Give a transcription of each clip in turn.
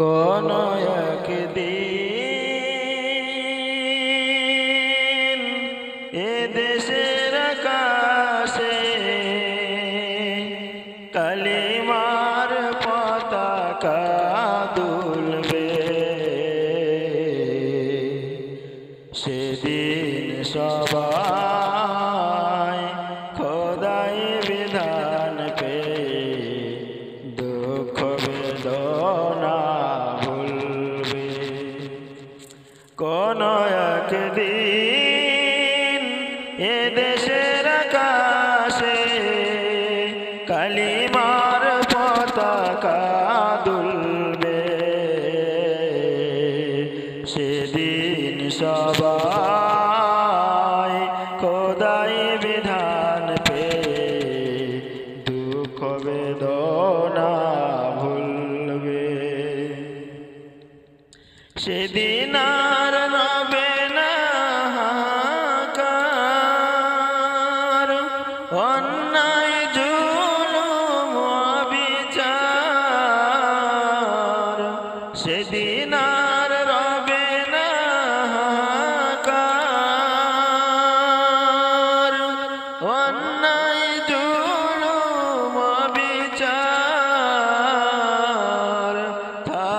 কোন একদিন এ দেশের আকাশে কালিমার পতাকা দুলবে। সেদিন সবাই খোদাই বিধান পে দুঃখ বেদনা কালিমার পতাকা দুলবে। সেদিন সবাই খোদাই বিধান পে দুঃখ বেদনা ভুলবে। সেদিন আর রবে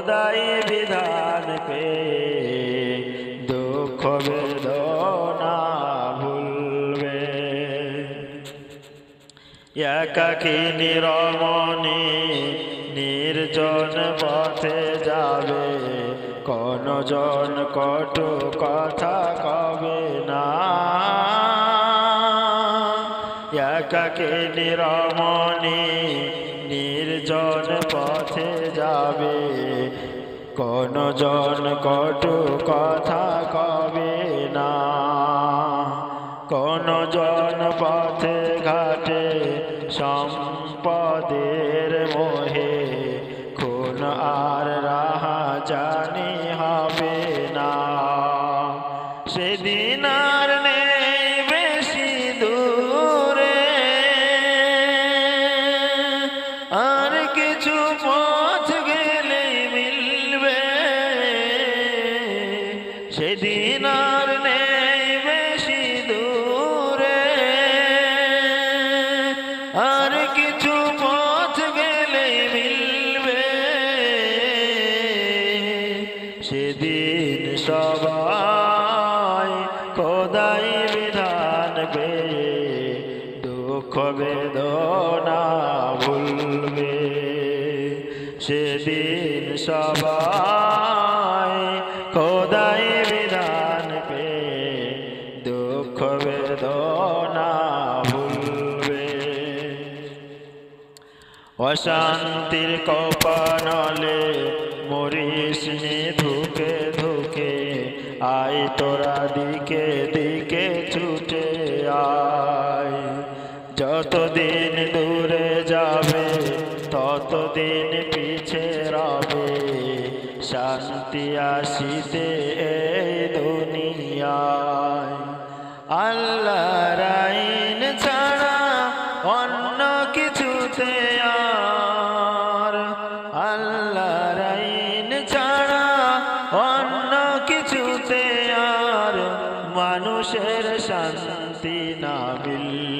কোদাই বিধান পে, দুঃখ বেদনা ভুলবে। একাকি নিরমণি নির্জন পথে যাবে কোন জন কটু কথা কবে না। একাকে নিরমণি নির্জন পথে যাবে। কোন জন কটু কথা কবে না। কোন জন পথে ঘাটে সম্পদের মোহে, খুন আর রাহা জানি হবে না। সেদিন দুঃখ বেদনা ভুলবে। সেদিন সবাই খোদাই বিধান পে দুঃখ বেদনা ভুলবে। অশান্তির কপানলে মরিস ধুকে ধুকে, আয় তোরা দিকে দিকে ছুটে আয়। শান্তি আসিতে দুনিয়ায়। আল্লাহর আইন ছাড়া অন্য কিছুতে আর। আল্লাহর আইন ছাড়া অন্য কিছুতে আর। মানুষের শান্তি না মিলবে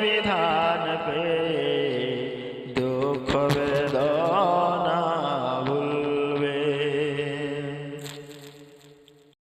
খোদাই বিধান পে